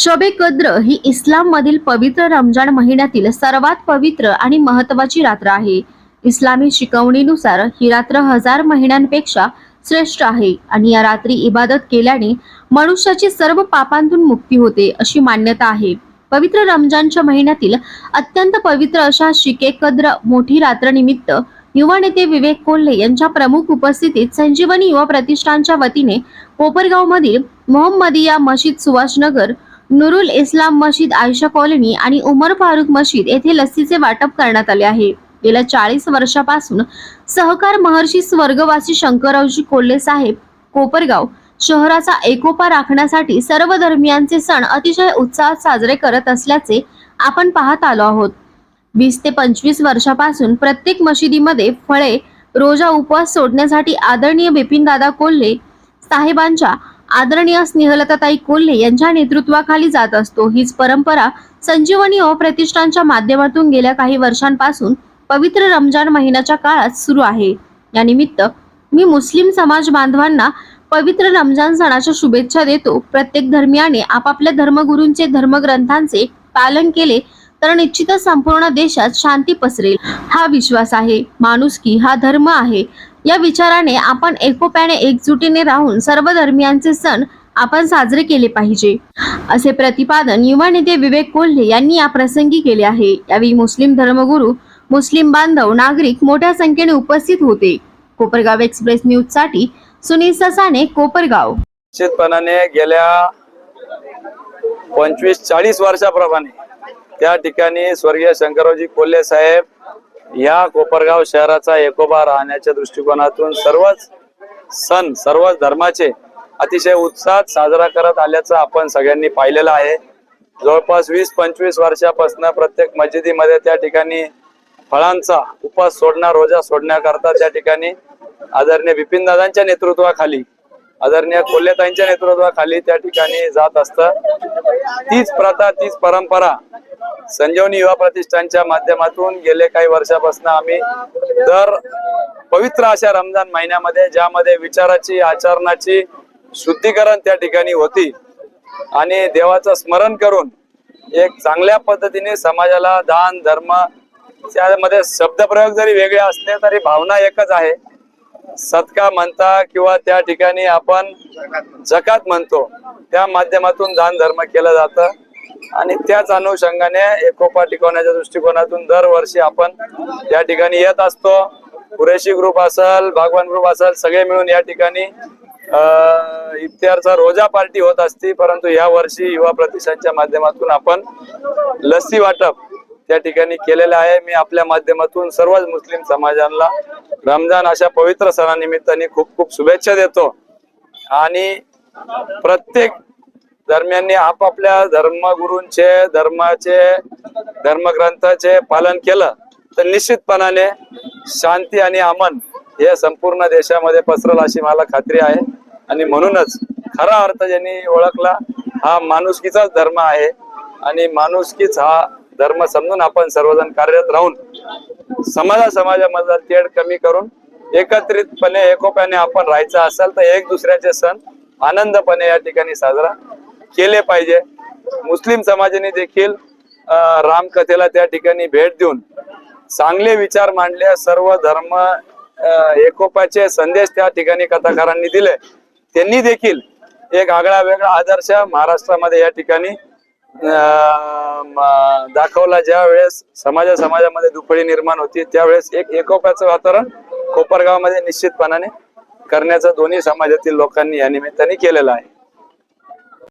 शबे कद्र ही इस्लाम मधील पवित्र रमजान महिन्यातील सर्वात पवित्र आणि महत्वाची रात्र आहे. इस्लामी शिकवणीनुसार ही रात्र हजार महिन्यांपेक्षा श्रेष्ठ आहे आणि या रात्री इबादत केल्याने मनुष्याची सर्व पापांतून मुक्ती होते अशी मान्यता आहे. पवित्र रमजानच्या महिन्यातील अत्यंत पवित्र अशा शिके कद्र मोठी रात्र निमित्त युवा नेते विवेक कोल्हे यांच्या प्रमुख उपस्थितीत संजीवनी युवा प्रतिष्ठानच्या वतीने कोपरगावमधील मोहम्मदिया मशीद सुभाषनगर नुरुल इस्लाम मशीद आयशा कॉलनी आणि उमर फारुक मशीद येथे लस्सीचे वाटप करण्यात आले आहे. गेल्या चाळीस वर्षापासून सहकार महर्षी स्वर्गवासी शंकररावजी कोल्हे साहेब कोपरगाव शहराचा एकोपा राखण्यासाठी सर्व धर्मियांचे सण अतिशय उत्साहात साजरे करत असल्याचे आपण पाहत आलो आहोत. वीस ते पंचवीस वर्षापासून प्रत्येक मशिदीमध्ये फळे रोजा उपवास सोडण्यासाठी आदरणीय बिपिनदादा कोल्हे साहेबांच्या आदरणीय स्नेहलताताई कोल्हे यांच्या नेतृत्वाखाली जात असतो. हीच परंपरा संजीवनी अप्रतिष्ठानच्या माध्यमातून गेल्या काही वर्षांपासून पवित्र रमजान महिन्याच्या काळात सुरू आहे. या निमित्त मी मुस्लिम समाज बांधवांना पवित्र रमजान सणाच्या शुभेच्छा देतो. प्रत्येक धर्मियाने आपापल्या धर्मगुरूंचे धर्मग्रंथांचे पालन केले तर निश्चितच संपूर्ण देशात शांती पसरेल. हा विश्वास आहे. माणुसकी हा धर्म आहे. या विचाराने आपण एकोप्याने एकजुटीने राहून सर्व धर्मियांचे सण आपण साजरे केले पाहिजे. असे प्रतिपादन युवा नेते विवेक कोल्हे यांनी या प्रसंगी केले आहे. यावेळी मुस्लिम धर्मगुरू मुस्लिम बांधव नागरिक मोठ्या संख्येने उपस्थित होते. कोपरगाव एक्सप्रेस न्यूजसाठी सुनील ससाने कोपरगाव. निश्चितपणाने गेल्या पंचवीस चाळीस वर्षाप्रमाणे त्या ठिकाणी स्वर्गीय शंकररावजी कोल्हे साहेब या कोपरगाव शहराचा एकोबा राहण्याच्या दृष्टिकोनातून सर्वच सण सर्वच धर्माचे अतिशय उत्साहात साजरा करत आल्याचं आपण सगळ्यांनी पाहिलेलं आहे. जवळपास वीस पंचवीस वर्षापासून प्रत्येक मस्जिदीमध्ये त्या ठिकाणी फळांचा उपास सोडणार रोजा सोडण्याकरता त्या ठिकाणी आदरणीय बिपिनदादांच्या नेतृत्वाखाली आदरणीय कोल्हेताईंच्या नेतृत्वाखाली त्या ठिकाणी जात असतं. तीच प्रथा तीच परंपरा संजीवनी युवा प्रतिष्ठानच्या माध्यमातून गेले काही वर्षापासून आम्ही. दर पवित्र अशा रमजान महिन्यामध्ये ज्यामध्ये विचाराची आचरणाची शुद्धीकरण त्या ठिकाणी होती. आणि देवाचं स्मरण करून एक चांगल्या पद्धतीने समाजाला दान धर्म त्यामध्ये शब्दप्रयोग जरी वेगळे असले तरी भावना एकच आहे. सत्का म्हणता किंवा त्या ठिकाणी आपण जकात म्हणतो त्या माध्यमातून दान धर्म केलं जातं. आणि त्याच अनुषंगाने एकोपा टिकवण्याच्या दृष्टिकोनातून दरवर्षी आपण या ठिकाणी येत असतो. कुरेशी ग्रुप असेल भागवान ग्रुप असेल सगळे मिळून या ठिकाणी अं, इफ्तियारचा रोजा पार्टी होत असती. परंतु या वर्षी युवा प्रतिष्ठानच्या माध्यमातून आपण लस्सी वाटप त्या ठिकाणी केलेलं आहे. मी आपल्या माध्यमातून सर्वच मुस्लिम समाजाला रमजान अशा पवित्र सणानिमित्ताने खूप खूप शुभेच्छा देतो. आणि प्रत्येक धर्मियांनी आपापल्या धर्मगुरूंचे धर्माचे धर्मग्रंथाचे पालन केलं तर निश्चितपणाने शांती आणि अमन हे संपूर्ण देशामध्ये पसरल अशी मला खात्री आहे. आणि म्हणूनच खरा अर्थ ज्यांनी ओळखला हा माणुसकीचाच धर्म आहे. आणि माणुसकीच हा धर्म समजून आपण सर्वजण कार्यरत राहून समाजा समाजामधला तेढ कमी करून एकत्रितपणे एकोप्याने आपण राहायचं असेल तर एक दुसऱ्याचे सण आनंदपणे या ठिकाणी साजरा केले पाहिजे. मुस्लिम समाजाने देखील रामकथेला त्या ठिकाणी भेट देऊन चांगले विचार मांडले. सर्व धर्म एकोप्याचे एकोपाचे संदेश त्या ठिकाणी कथाकारांनी दिले. त्यांनी देखील एक आगळा वेगळा आदर्श महाराष्ट्रामध्ये या ठिकाणी दाखवला ज्या वेळेस समाजा समाजामध्ये दुफळी निर्माण होती त्यावेळेस एक एकोप्याचं वातावरण कोपरगावमध्ये निश्चितपणाने करण्याचं दोन्ही समाजातील लोकांनी या निमित्ताने केलेलं आहे.